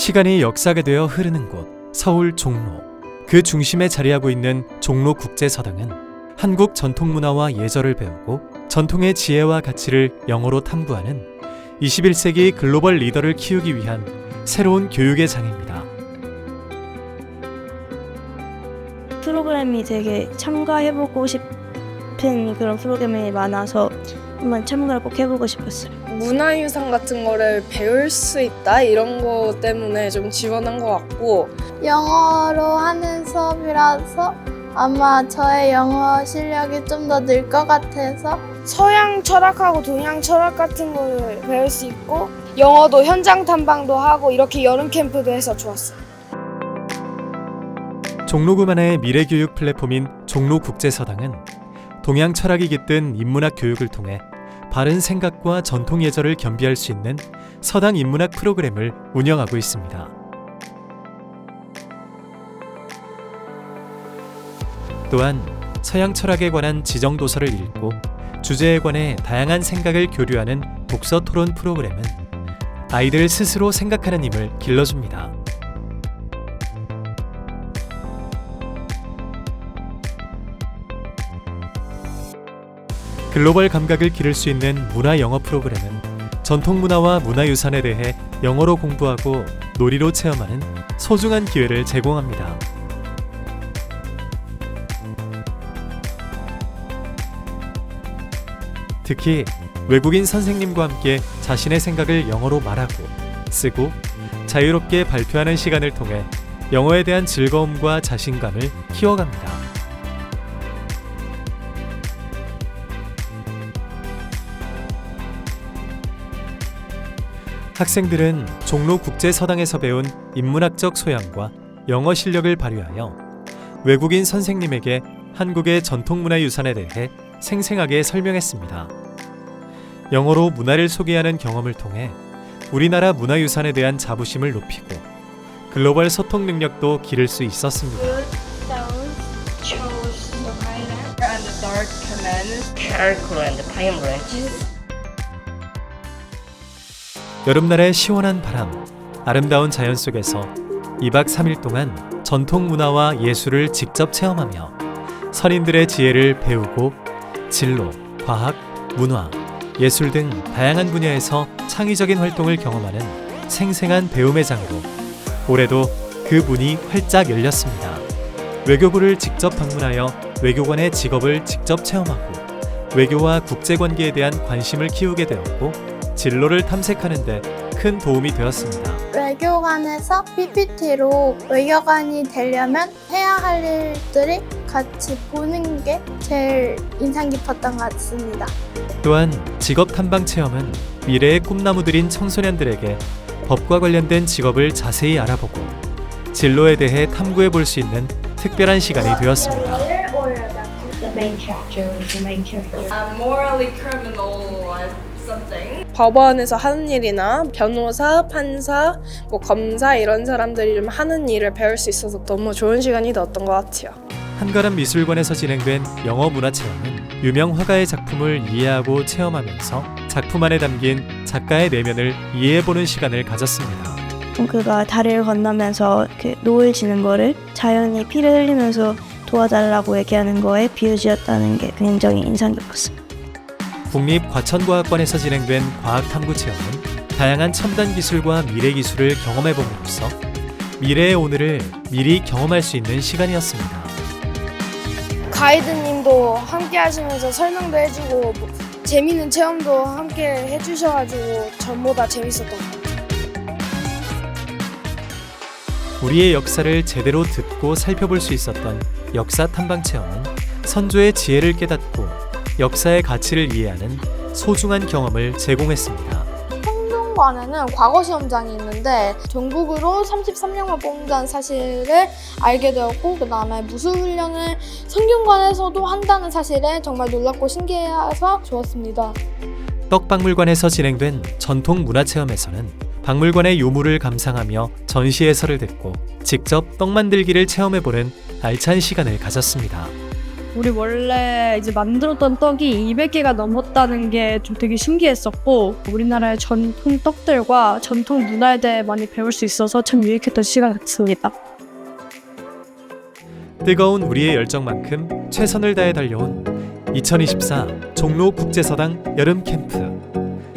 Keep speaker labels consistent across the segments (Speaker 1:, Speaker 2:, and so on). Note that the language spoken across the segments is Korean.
Speaker 1: 시간이 역사가 되어 흐르는 곳 서울 종로 그 중심에 자리하고 있는 종로 국제서당은 한국 전통 문화와 예절을 배우고 전통의 지혜와 가치를 영어로 탐구하는 21세기 글로벌 리더를 키우기 위한 새로운 교육의 장입니다.
Speaker 2: 프로그램이 되게 참가해보고 싶은 그런 프로그램이 많아서 한번 참가를 꼭 해보고 싶었어요.
Speaker 3: 문화유산 같은 거를 배울 수 있다 이런 거 때문에 좀 지원한 것 같고
Speaker 4: 영어로 하는 수업이라서 아마 저의 영어 실력이 좀 더 늘 것 같아서
Speaker 3: 서양 철학하고 동양 철학 같은 거를 배울 수 있고 영어도 현장 탐방도 하고 이렇게 여름 캠프도 해서 좋았어요.
Speaker 1: 종로구만의 미래교육 플랫폼인 종로국제서당은 동양 철학이 깃든 인문학 교육을 통해 바른 생각과 전통 예절을 겸비할 수 있는 서당 인문학 프로그램을 운영하고 있습니다. 또한 서양 철학에 관한 지정 도서를 읽고 주제에 관해 다양한 생각을 교류하는 독서 토론 프로그램은 아이들 스스로 생각하는 힘을 길러줍니다. 글로벌 감각을 기를 수 있는 문화 영어 프로그램은 전통 문화와 문화유산에 대해 영어로 공부하고 놀이로 체험하는 소중한 기회를 제공합니다. 특히 외국인 선생님과 함께 자신의 생각을 영어로 말하고 쓰고 자유롭게 발표하는 시간을 통해 영어에 대한 즐거움과 자신감을 키워갑니다. 학생들은 종로 국제서당에서 배운 인문학적 소양과 영어 실력을 발휘하여 외국인 선생님에게 한국의 전통문화 유산에 대해 생생하게 설명했습니다. 영어로 문화를 소개하는 경험을 통해 우리나라 문화유산에 대한 자부심을 높이고 글로벌 소통 능력도 기를 수 있었습니다. 여름날의 시원한 바람, 아름다운 자연 속에서 2박 3일 동안 전통 문화와 예술을 직접 체험하며 선인들의 지혜를 배우고 진로, 과학, 문화, 예술 등 다양한 분야에서 창의적인 활동을 경험하는 생생한 배움의 장으로 올해도 그 문이 활짝 열렸습니다. 외교부를 직접 방문하여 외교관의 직업을 직접 체험하고 외교와 국제관계에 대한 관심을 키우게 되었고 진로를 탐색하는 데 큰 도움이 되었습니다.
Speaker 4: 외교관에서 PPT로 외교관이 되려면 해야 할 일들이 같이 보는 게 제일 인상 깊었던 것 같습니다.
Speaker 1: 또한 직업 탐방 체험은 미래의 꿈나무들인 청소년들에게 법과 관련된 직업을 자세히 알아보고 진로에 대해 탐구해 볼 수 있는 특별한 시간이 되었습니다.
Speaker 5: The main character the main character.
Speaker 6: I'm morally criminal or something.
Speaker 3: 법원에서 하는 일이나 변호사, 판사, 뭐 검사 이런 사람들이 좀 하는 일을 배울 수 있어서 너무 좋은 시간이 되었던 것 같아요.
Speaker 1: 한가람 미술관에서 진행된 영어 문화 체험은 유명 화가의 작품을 이해하고 체험하면서 작품 안에 담긴 작가의 내면을 이해해보는 시간을 가졌습니다.
Speaker 2: 그가 다리를 건너면서 그 노을 지는 거를 자연이 피를 흘리면서 도와달라고 얘기하는 거에 비유지었다는 게 굉장히 인상 깊었어요.
Speaker 1: 국립과천과학관에서 진행된 과학 탐구 체험은 다양한 첨단 기술과 미래 기술을 경험해 봄으로써 미래의 오늘을 미리 경험할 수 있는 시간이었습니다.
Speaker 3: 가이드님도 함께 하시면서 설명도 해주고 뭐 재미있는 체험도 함께 해주셔가지고 전보다 재밌었던 것 같아요.
Speaker 1: 우리의 역사를 제대로 듣고 살펴볼 수 있었던 역사 탐방 체험은 선조의 지혜를 깨닫고 역사의 가치를 이해하는 소중한 경험을 제공했습니다.
Speaker 4: 성균관에는 과거 시험장이 있는데 전국으로 33명을 뽑는다는 사실을 알게 되었고 그 다음에 무술 훈련을 성균관에서도 한다는 사실에 정말 놀랍고 신기해서 좋았습니다.
Speaker 1: 떡박물관에서 진행된 전통 문화 체험에서는 박물관의 유물을 감상하며 전시 해설을 듣고 직접 떡 만들기를 체험해보는 알찬 시간을 가졌습니다.
Speaker 7: 우리 원래 이제 만들었던 떡이 200개가 넘었다는 게 좀 되게 신기했었고 우리나라의 전통 떡들과 전통 문화에 대해 많이 배울 수 있어서 참 유익했던 시간 같습니다.
Speaker 1: 뜨거운 우리의 열정만큼 최선을 다해 달려온 2024 종로 국제서당 여름 캠프.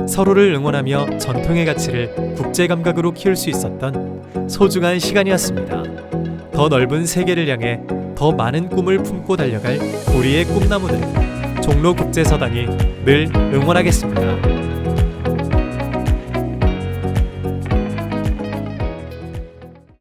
Speaker 1: 서로를 응원하며 전통의 가치를 국제 감각으로 키울 수 있었던 소중한 시간이었습니다. 더 넓은 세계를 향해 더 많은 꿈을 품고 달려갈 우리의 꿈나무들. 종로 국제서당이 늘 응원하겠습니다.